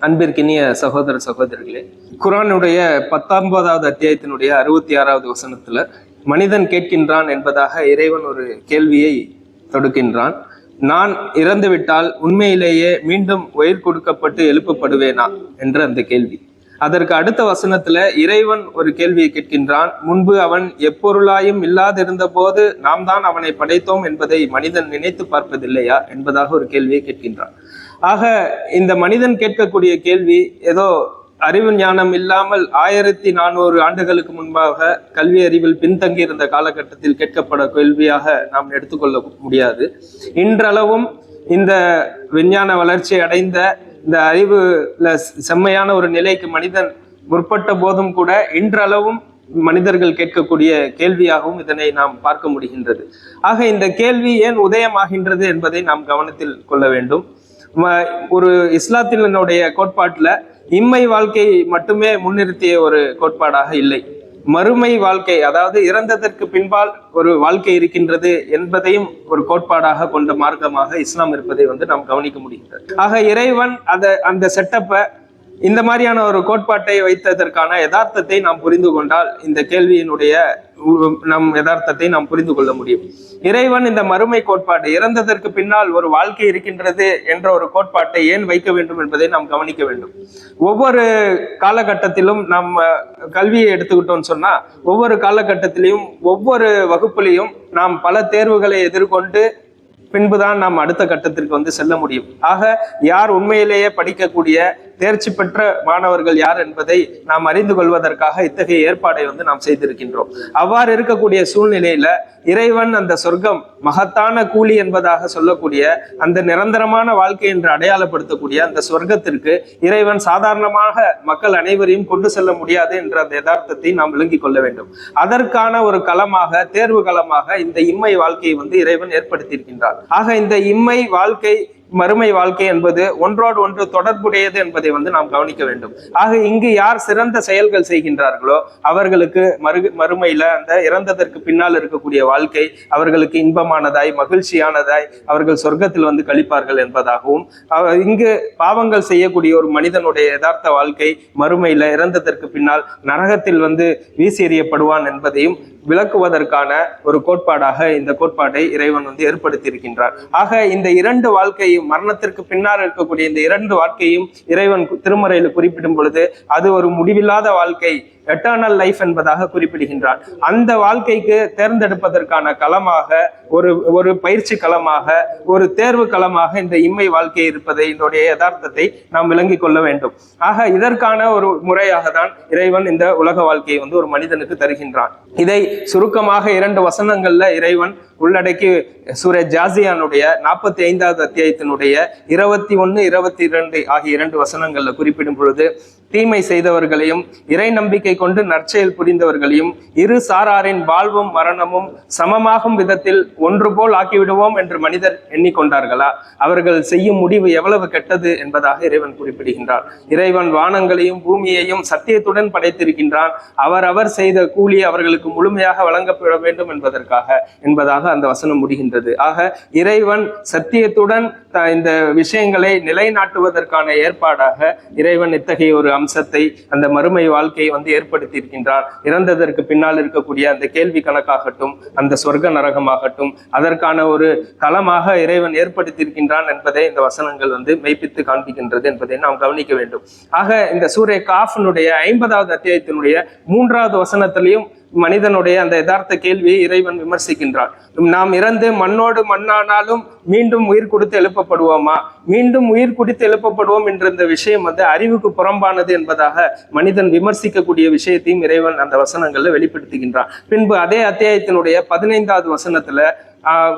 அன்பிற்கினிய சகோதர சகோதரிகளே குரானுடைய பத்தொன்பதாவது அத்தியாயத்தினுடைய அறுபத்தி ஆறாவது வசனத்துல மனிதன் கேட்கின்றான் என்பதாக இறைவன் ஒரு கேள்வியை தொடுக்கின்றான். நான் இறந்துவிட்டால் உண்மையிலேயே மீண்டும் உயிர் கொடுக்கப்பட்டு எழுப்பப்படுவேனா? என்ற அந்த கேள்வி. அதற்கு அடுத்த வசனத்துல இறைவன் ஒரு கேள்வியை கேட்கின்றான். முன்பு அவன் எப்பொருளாயும் இல்லாதிருந்த போது நாம் தான் அவனை படைத்தோம் என்பதை மனிதன் நினைத்து பார்ப்பதில்லையா என்பதாக ஒரு கேள்வியை கேட்கின்றான். ஆக இந்த மனிதன் கேட்கக்கூடிய கேள்வி ஏதோ அறிவு ஞானம் இல்லாமல் ஆயிரத்தி நானூறு ஆண்டுகளுக்கு முன்பாக கல்வி அறிவில் பின்தங்கி இருந்த காலகட்டத்தில் கேட்கப்பட கேள்வியாக நாம் எடுத்துக்கொள்ள முடியாது. இன்றளவும் இந்த விஞ்ஞான வளர்ச்சி அடைந்த இந்த அறிவுல செம்மையான ஒரு நிலைக்கு மனிதன் முற்பட்ட போதும் கூட இன்றளவும் மனிதர்கள் கேட்கக்கூடிய கேள்வியாகவும் இதனை நாம் பார்க்க முடிகின்றது. ஆக இந்த கேள்வி ஏன் உதயமாகின்றது என்பதை நாம் கவனத்தில் கொள்ள வேண்டும். ஒரு இஸ்லாத்தினுடைய கோட்பாட்டில் இம்மை வாழ்க்கை மட்டுமே முன்னிறுத்திய ஒரு கோட்பாடாக இல்லை. மறுமை வாழ்க்கை அதாவது இறந்ததற்கு பின்பால் ஒரு வாழ்க்கை இருக்கின்றது என்பதையும் ஒரு கோட்பாடாக கொண்ட மார்க்கமாக இஸ்லாம் இருப்பதை வந்து நாம் கவனிக்க முடிகிறது ஆக இறைவன் அதை அந்த செட்டப்பை இந்த மாதிரியான ஒரு கோட்பாட்டை வைத்ததற்கான யதார்த்தத்தை நாம் புரிந்து கொண்டால் இந்த கேள்வியினுடைய நம் யதார்த்தத்தை நாம் புரிந்து கொள்ள முடியும். இறைவன் இந்த மறுமை கோட்பாடு இறந்ததற்கு பின்னால் ஒரு வாழ்க்கை இருக்கின்றது என்ற ஒரு கோட்பாட்டை ஏன் வைக்க வேண்டும் என்பதை நாம் கவனிக்க வேண்டும். ஒவ்வொரு காலகட்டத்திலும் நம்ம கல்வியை எடுத்துக்கிட்டோம்னு சொன்னா ஒவ்வொரு காலகட்டத்திலையும் ஒவ்வொரு வகுப்புலையும் நாம் பல தேர்வுகளை எதிர்கொண்டு பின்புதான் நாம் அடுத்த கட்டத்திற்கு வந்து செல்ல முடியும். ஆக யார் உண்மையிலேயே படிக்கக்கூடிய தேர்ச்சி பெற்ற மாணவர்கள் யார் என்பதை நாம் அறிந்து கொள்வதற்காக இத்தகைய ஏற்பாடை வந்து நாம் செய்திருக்கின்றோம். அவ்வாறு இருக்கக்கூடிய சூழ்நிலையில இறைவன் அந்த சொர்க்கம் மகத்தான கூலி என்பதாக சொல்லக்கூடிய அந்த நிரந்தரமான வாழ்க்கை என்று அடையாளப்படுத்தக்கூடிய அந்த சொர்க்கத்திற்கு இறைவன் சாதாரணமாக மக்கள் அனைவரையும் கொண்டு செல்ல முடியாது என்ற அந்த யதார்த்தத்தை நாம் விளங்கிக் கொள்ள வேண்டும். அதற்கான ஒரு களமாக தேர்வு களமாக இந்த இம்மை வாழ்க்கையை வந்து இறைவன் ஏற்படுத்தியிருக்கின்றார் ஆக இந்த இம்மை வாழ்க்கை மறுமை வாழ்க்கை என்பது ஒன்றோடு ஒன்று தொடர்புடையது என்பதை வந்து நாம் கவனிக்க வேண்டும். ஆக இங்கு யார் சிறந்த செயல்கள் செய்கின்றார்களோ அவர்களுக்கு மறு மறுமையில அந்த இறந்ததற்கு பின்னால் இருக்கக்கூடிய வாழ்க்கை அவர்களுக்கு இன்பமானதாய் மகிழ்ச்சியானதாய் அவர்கள் சொர்க்கத்தில் வந்து கழிப்பார்கள் என்பதாகவும் இங்கு பாவங்கள் செய்யக்கூடிய ஒரு மனிதனுடைய யதார்த்த வாழ்க்கை மறுமையில இறந்ததற்கு பின்னால் நரகத்தில் வந்து வீசெறியப்படுவான் என்பதையும் விளக்குவதற்கான ஒரு கோட்பாடாக இந்த கோட்பாட்டை இறைவன் வந்து ஏற்படுத்தி இருக்கின்றார் ஆக இந்த இரண்டு வாழ்க்கையும் மரணத்திற்கு பின்னால் இருக்கக்கூடிய இந்த இரண்டு வாழ்க்கையும் இறைவன் திருமறையில் குறிப்பிடும் பொழுது அது ஒரு முடிவில்லாத வாழ்க்கை. எட்டர்னல் லைஃப் என்பதாக குறிப்பிடுகின்றார். அந்த வாழ்க்கைக்கு தேர்ந்தெடுப்பதற்கான களமாக ஒரு ஒரு பயிற்சி களமாக ஒரு தேர்வு களமாக இந்த இம்மை வாழ்க்கை இருப்பதை இதனுடைய யதார்த்தத்தை நாம் விளங்கிக் கொள்ள வேண்டும். ஆக இதற்கான ஒரு முறையாக தான் இறைவன் இந்த உலக வாழ்க்கையை வந்து ஒரு மனிதனுக்கு தருகின்றான். இதை சுருக்கமாக இரண்டு வசனங்கள்ல இறைவன் உள்ளடக்கி சூர ஜாசியானுடைய நாற்பத்தி ஐந்தாவது அத்தியாயத்தினுடைய இருபத்தி ஒன்னு இருபத்தி இரண்டு ஆகிய இரண்டு வசனங்கள்ல குறிப்பிடும் பொழுது தீமை செய்தவர்களையும் இறை நம்பிக்கை கொண்டு நற்செயல் புரிந்தவர்களையும் இரு சாராரின் வாழ்வும் மரணமும் சமமாகும் விதத்தில் ஒன்று போல் ஆக்கிவிடுவோம் என்று மனிதர் எண்ணிக்கொண்டார்களா? அவர்கள் செய்யும் முடிவு எவ்வளவு கெட்டது என்பதாக இறைவன் குறிப்பிடுகின்றார். இறைவன் வானங்களையும் பூமியையும் சத்தியத்துடன் படைத்திருக்கின்றான். அவர் அவர் செய்த கூலி அவர்களுக்கு முழுமையாக வழங்கப்பட வேண்டும் என்பதற்காக என்பதாக அந்த வசனம் முடிகின்றது. ஆக இறைவன் சத்தியத்துடன் இந்த விஷயங்களை நிலைநாட்டுவதற்கான ஏற்பாடாக இறைவன் இத்தகைய ஒரு அம்சத்தை அந்த மறுமை வாழ்க்கையை வந்து ஏற்படுத்தி இருக்கின்றார் இறந்ததற்கு பின்னால் இருக்கக்கூடிய அந்த கேள்வி கணக்காகட்டும் அந்த சொர்க்க நரகமாகட்டும் அதற்கான ஒரு களமாக இறைவன் ஏற்படுத்தியிருக்கின்றான் என்பதை இந்த வசனங்கள் வந்து மெய்ப்பித்து காண்பிக்கின்றது என்பதை நாம் கவனிக்க வேண்டும். ஆக இந்த சூரிய காஃபினுடைய ஐம்பதாவது அத்தியாயத்தினுடைய மூன்றாவது வசனத்திலையும் மனிதனுடைய அந்த யதார்த்த கேள்வியை இறைவன் விமர்சிக்கின்றான். நாம் இறந்து மண்ணோடு மண்ணானாலும் மீண்டும் உயிர் கொடுத்து எழுப்பப்படுவோமா? மீண்டும் உயிர் கொடுத்து எழுப்பப்படுவோம் என்ற இந்த விஷயம் வந்து அறிவுக்கு புறம்பானது என்பதாக மனிதன் விமர்சிக்கக்கூடிய விஷயத்தையும் இறைவன் அந்த வசனங்கள்ல வெளிப்படுத்துகின்றான். பின்பு அதே அத்தியாயத்தினுடைய பதினைந்தாவது வசனத்துல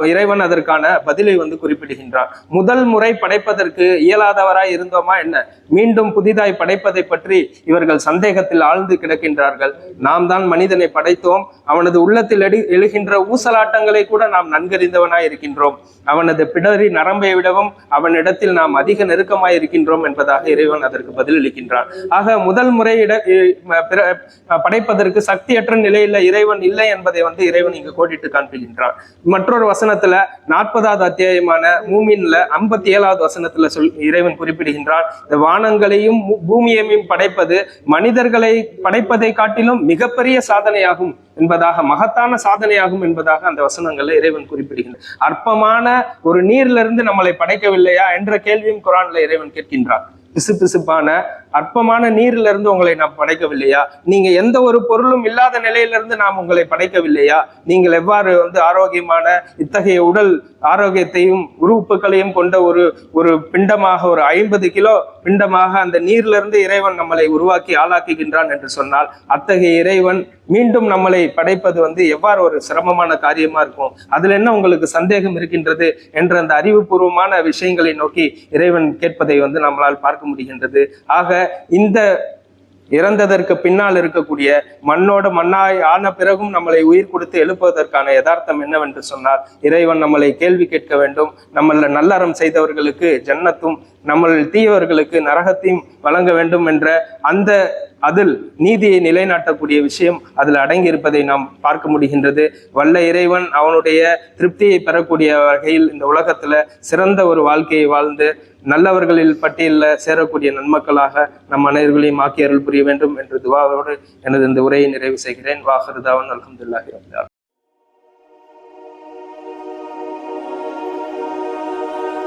இறைவன் அதற்கான பதிலை வந்து குறிப்பிடுகின்றான். முதல் முறை படைப்பதற்கு இயலாதவராய் இருந்தோமா என்ன? மீண்டும் புதிதாய் படைப்பதை பற்றி இவர்கள் சந்தேகத்தில் ஆழ்ந்து கிடக்கின்றார்கள். நாம் தான் மனிதனை படைத்தோம். அவனது உள்ளத்தில் எடு எழுகின்ற ஊசலாட்டங்களை கூட நாம் நன்கறிந்தவனாய் இருக்கின்றோம். அவனது பிடரி நரம்பை விடவும் அவனிடத்தில் நாம் அதிக நெருக்கமாய் இருக்கின்றோம் என்பதாக இறைவன் அதற்கு பதிலளிக்கின்றான். ஆக முதல் முறை இட பிற- படைப்பதற்கு சக்தியற்ற நிலையில இறைவன் இல்லை என்பதை வந்து இறைவன் இங்கு கோடிட்டு காண்பிக்கின்றான். மற்றும் ஒரு வசனத்துல நாற்பதாவது அத்தியாயமான மூமின்ல ஐம்பத்தி ஏழாவது வசனத்துல சொல் இறைவன் குறிப்பிடுகின்றான். இந்த வானங்களையும் பூமியையும் படைப்பது மனிதர்களை படைப்பதை காட்டிலும் மிகப்பெரிய சாதனையாகும் என்பதாக மகத்தான சாதனையாகும் என்பதாக அந்த வசனங்கள்ல இறைவன் குறிப்பிடுகின்றார் அற்பமான ஒரு நீர்ல இருந்து நம்மளை படைக்கவில்லையா என்ற கேள்வியும் குரான்ல இறைவன் கேட்கின்றார் பிசுபிசுப்பான அற்பமான நீரிலிருந்து உங்களை நாம் படைக்கவில்லையா? நீங்க எந்த ஒரு பொருளும் இல்லாத நிலையிலிருந்து நாம் உங்களை படைக்கவில்லையா? நீங்கள் எவ்வாறு வந்து ஆரோக்கியமான இத்தகைய உடல் ஆரோக்கியத்தையும் உறுப்புகளையும் கொண்ட ஒரு ஒரு பிண்டமாக ஒரு ஐம்பது கிலோ பிண்டமாக அந்த நீரிலிருந்து இறைவன் நம்மளை உருவாக்கி ஆளாக்குகின்றான் என்று சொன்னால் அத்தகைய இறைவன் மீண்டும் நம்மளை படைப்பது வந்து எவ்வாறு ஒரு சிரமமான காரியமா இருக்கும்? அதுல என்ன உங்களுக்கு சந்தேகம் இருக்கின்றது என்ற அந்த அறிவுபூர்வமான விஷயங்களை நோக்கி இறைவன் கேட்பதை வந்து நம்மளால் பார்க்க முடிகின்றது. ஆக இந்த இறந்ததற்கு பின்னால் இருக்கக்கூடிய மண்ணோட மண்ணாய் ஆன பிறகும் நம்மளை உயிர் கொடுத்து எழுப்புவதற்கான யதார்த்தம் என்னவென்று சொன்னால் இறைவன் நம்மளை கேள்வி கேட்க வேண்டும். நம்மள நல்லறம் செய்தவர்களுக்கு ஜன்னத்தும் நம்ம தீயவர்களுக்கு நரகத்தையும் வழங்க வேண்டும் என்ற அந்த அதில் நீதியை நிலைநாட்டக்கூடிய விஷயம் அதில் அடங்கி இருப்பதை நாம் பார்க்க முடிகின்றது. வல்ல இறைவன் அவனுடைய திருப்தியை பெறக்கூடிய வகையில் இந்த உலகத்துல சிறந்த ஒரு வாழ்க்கையை வாழ்ந்து நல்லவர்களில் பட்டியலில் சேரக்கூடிய நன்மக்களாக நம் அனைவர்களையும் ஆக்கி அருள் புரிய வேண்டும் என்று துவாவோடு எனது இந்த உரையை நிறைவு செய்கிறேன். வாஹருதாவன் அலமதுல்லாஹி